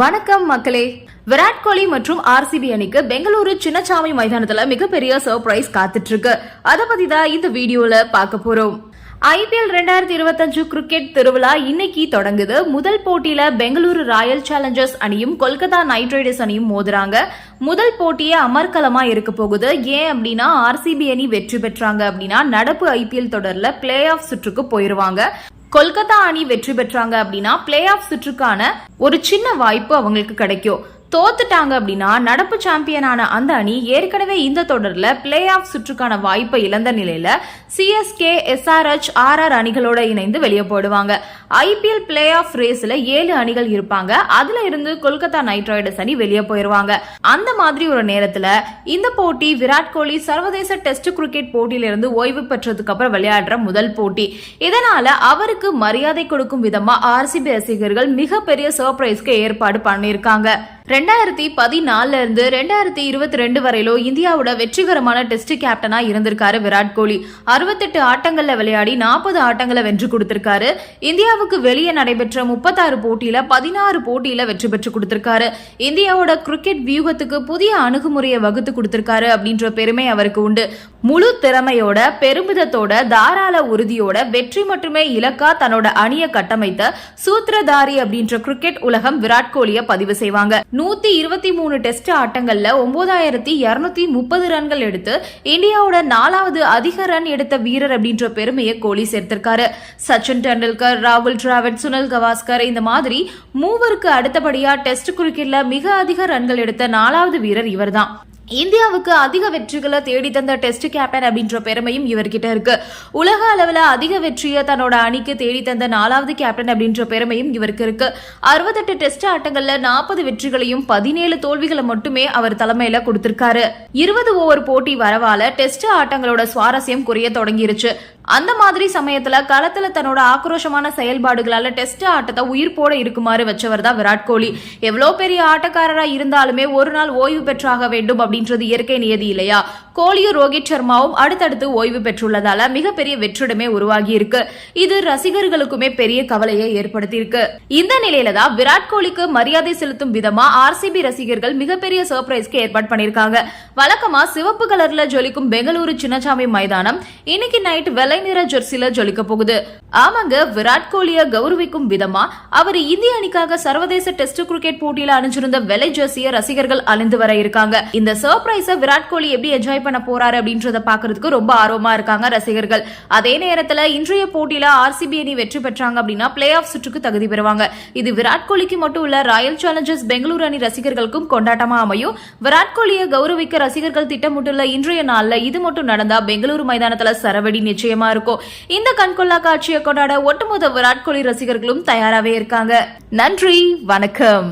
வணக்கம் மக்களே. விராட் கோலி மற்றும் ஆர்சிபி அணிக்கு பெங்களூரு சின்னசாமி மைதானத்துல மிகப்பெரிய சர்ப்ரைஸ் காத்துட்டு இருக்கு அதை பத்தி தான் இந்த வீடியோல பார்க்க போறோம். ஐபிஎல் ரெண்டாயிரத்தி இருபத்தஞ்சு கிரிக்கெட் திருவிழா இன்னைக்கு தொடங்குது. முதல் போட்டியில பெங்களூரு ராயல் சேலஞ்சர்ஸ் அணியும் கொல்கத்தா நைட் ரைடர்ஸ் அணியும் மோதுறாங்க. முதல் போட்டியே அமர்க்கலமா இருக்க போகுது. ஏன் அப்படின்னா ஆர்சிபி அணி வெற்றி பெற்றாங்க அப்படின்னா நடப்பு ஐபிஎல் தொடர்ல பிளே ஆஃப் சுற்றுக்கு போயிருவாங்க. கொல்கத்தா அணி வெற்றி பெற்றாங்க அப்படின்னா பிளே ஆஃப் சுற்றுக்கான ஒரு சின்ன வாய்ப்பு அவங்களுக்கு கிடைக்கும். தோத்துட்டாங்க அப்படின்னா நடப்பு சாம்பியனான அந்த அணி ஏற்கனவே இந்த தொடர்ல பிளே ஆஃப் சுற்றுக்கான வாய்ப்பை இழந்த நிலையில சிஎஸ்கே எஸ்ஆர்ஹெச் ஆர்ஆர் அணிகளோட இணைந்து வெளியே போடுவாங்க ஐபிஎல் பிளே ஆஃப் ரேஸ்ல ஏழு அணிகள் இருப்பாங்க. அதுல இருந்து கொல்கத்தா நைட் ரைடர்ஸ் அணி வெளியே போயிருவாங்க அந்த மாதிரி ஒரு நேரத்துல இந்த போட்டி விராட் கோலி சர்வதேச டெஸ்ட் கிரிக்கெட் போட்டியிலிருந்து ஓய்வு பெற்றதுக்கு அப்புறம் விளையாடுற முதல் போட்டி. இதனால அவருக்கு மரியாதை கொடுக்கும் விதமா ஆர்சிபி ரசிகர்கள் மிகப்பெரிய சர்ப்ரைஸ்க்கு ஏற்பாடு பண்ணியிருக்காங்க. ரெண்டாயிரத்தி பதினாலுல இருந்து ரெண்டாயிரத்தி இருபத்தி ரெண்டு வரையிலும் இந்தியாவோட வெற்றிகரமான டெஸ்ட் கேப்டனா இருந்திருக்காரு விராட் கோலி. அறுபத்தெட்டு ஆட்டங்கள்ல விளையாடி நாற்பது ஆட்டங்களை வென்று கொடுத்திருக்காரு. இந்தியாவுக்கு வெளியே நடைபெற்ற முப்பத்தாறு போட்டியில பதினாறு போட்டியில வெற்றி பெற்று கொடுத்திருக்காரு. இந்தியாவோட கிரிக்கெட் வியூகத்துக்கு புதிய அணுகுமுறையை வகுத்து கொடுத்திருக்காரு அப்படின்ற பெருமை அவருக்கு உண்டு. முழு திறமையோட பெருமிதத்தோட தாராள உறுதியோட வெற்றி மட்டுமே இலக்கா தன்னோட அணியை கட்டமைத்த சூத்திரதாரி அப்படின்ற கிரிக்கெட் உலகம் விராட் கோலியை பதிவு செய்வாங்க. நூத்தி இருபத்தி மூணு டெஸ்ட் ஆட்டங்கள்ல ஒன்பதாயிரத்தி இருநூத்தி முப்பது ரன்கள் எடுத்து இந்தியாவோட நாலாவது அதிக ரன் எடுத்த வீரர் அப்படின்ற பெருமையை கோலி சேர்த்திருக்காரு. சச்சின் டெண்டுல்கர் ராகுல் டிராவிட் சுனில் கவாஸ்கர் இந்த மாதிரி மூவருக்கு அடுத்தபடியா டெஸ்ட் கிரிக்கெட்ல மிக அதிக ரன்கள் எடுத்த நாலாவது வீரர் இவர்தான். இந்தியாவுக்கு அதிக வெற்றிகளை தேடி தந்த டெஸ்ட் கேப்டன் அப்படின்ற பெருமையும் இவர்கிட்ட இருக்கு. உலக அளவில் அதிக வெற்றியை தன்னோட அணிக்கு தேடி தந்த நாலாவது கேப்டன் அப்படின்ற பெருமையும் இவருக்கு இருக்கு. அறுபத்தெட்டு டெஸ்ட் ஆட்டங்கள்ல நாற்பது வெற்றிகளையும் பதினேழு தோல்விகளை மட்டுமே அவர் தலைமையில கொடுத்திருக்காரு. இருபது ஓவர் போட்டி வரவால டெஸ்ட் ஆட்டங்களோட சுவாரஸ்யம் குறைய தொடங்கிருச்சு. அந்த மாதிரி சமயத்துல களத்துல தன்னோட ஆக்ரோஷமான செயல்பாடுகளால டெஸ்ட் ஆட்டத்தை உயிர் போட இருக்குமாறு வச்சவர் தான் விராட் கோலி. எவ்வளோ பெரிய ஆட்டக்காரரா இருந்தாலுமே ஒரு நாள் ஓய்வு பெற்றாக வேண்டும் அப்படின்றது இயற்கை நியதி இல்லையா? கோலியும் ரோஹித் சர்மாவும் அடுத்தடுத்து ஓய்வு பெற்றுள்ளதால மிகப்பெரிய வெற்றிடமே உருவாகி இருக்கு இது ரசிகர்களுக்குமே பெரிய கவலையை ஏற்படுத்தியிருக்கு. இந்த நிலையில தான் விராட் கோலிக்கு மரியாதை செலுத்தும் விதமா ஆர்சிபி ரசிகர்கள் மிகப்பெரிய சர்ப்ரைஸ்க்கு ஏற்பாடு பண்ணிருக்காங்க வழக்கமா சிவப்பு கலர்ல ஜொலிக்கும் பெங்களூரு சின்னசாமி மைதானம் இன்னைக்கு நைட் வெள்ளை நிற ஜெர்சில ஜொலிக்க போகுது. ஆமாங்க விராட் கோலிய கௌரவிக்கும் விதமா அவர் இந்திய அணிக்காக சர்வதேச டெஸ்ட் கிரிக்கெட் போட்டியில அணிஞ்சிருந்த வெள்ளை ஜெர்சிய ரசிகர்கள் அணிந்து வர இருக்காங்க. இந்த சர்ப்ரைஸ விராட் கோலி எப்படி என்ஜாய் பண்ண போறாரு அப்படின்றத பாக்குறதுக்கு ரொம்ப ஆர்வமா இருக்காங்க ரசிகர்கள். அதே நேரத்துல இன்றைய போட்டியில ஆர்சிபி அணி வெற்றி பெற்றாங்க அப்படின்னா பிளே ஆஃப் சுற்றுக்கு தகுதி பெறுவாங்க. இது விராட் கோலிக்கு மட்டும் இல்ல ராயல் சேலஞ்சர்ஸ் பெங்களூரு அணி ரசிகர்களுக்கும் கொண்டாட்டமா அமையும். விராட் கோலியை கௌரவிக்க ரசிகர்கள் திட்டமிட்டுள்ள இன்றைய நாள்ல இது மட்டும் நடந்தா பெங்களூரு மைதானத்துல சரவடி நிச்சயமா இருக்கும். இந்த கண்கொள்ளா காட்சியை கொண்டாட ஒட்டுமொத்த விராட் கோலி ரசிகர்களும் தயாராகவே இருக்காங்க. நன்றி வணக்கம்.